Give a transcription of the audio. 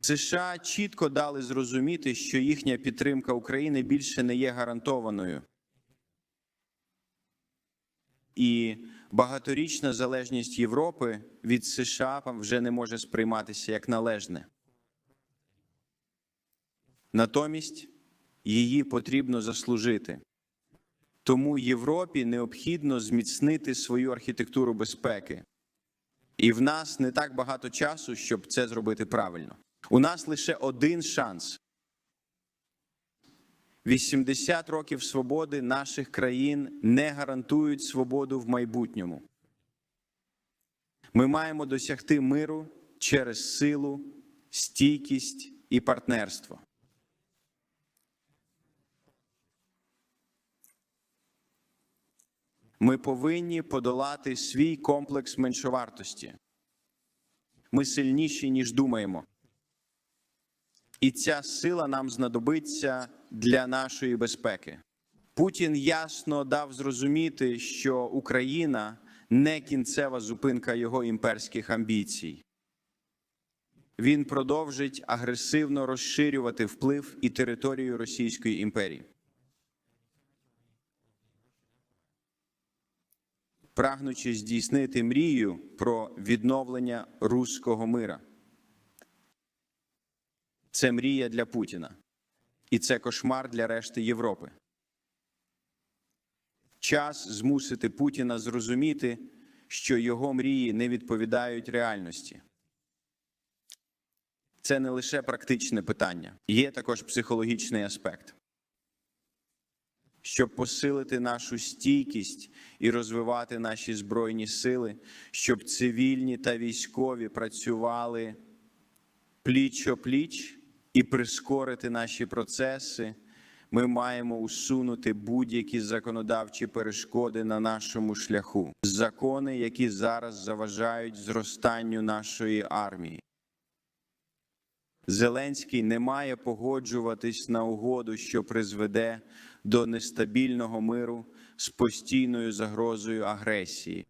США чітко дали зрозуміти, що їхня підтримка України більше не є гарантованою. І багаторічна залежність Європи від США вже не може сприйматися як належне. Натомість її потрібно заслужити. Тому Європі необхідно зміцнити свою архітектуру безпеки. І в нас не так багато часу, щоб це зробити правильно. У нас лише один шанс. 80 років свободи наших країн не гарантують свободу в майбутньому. Ми маємо досягти миру через силу, стійкість і партнерство. Ми повинні подолати свій комплекс меншовартості. Ми сильніші, ніж думаємо. І ця сила нам знадобиться для нашої безпеки. Путін ясно дав зрозуміти, що Україна не кінцева зупинка його імперських амбіцій. Він продовжить агресивно розширювати вплив і територію Російської імперії. прагнучи здійснити мрію про відновлення руського мира. Це мрія для Путіна, і це кошмар для решти Європи. Час змусити Путіна зрозуміти, що його мрії не відповідають реальності. Це не лише практичне питання, є також психологічний аспект. Щоб посилити нашу стійкість і розвивати наші збройні сили, щоб цивільні та військові працювали пліч-о-пліч і прискорити наші процеси, ми маємо усунути будь-які законодавчі перешкоди на нашому шляху, закони, які зараз заважають зростанню нашої армії. Зеленський не має погоджуватись на угоду, що призведе до нестабільного миру з постійною загрозою агресії.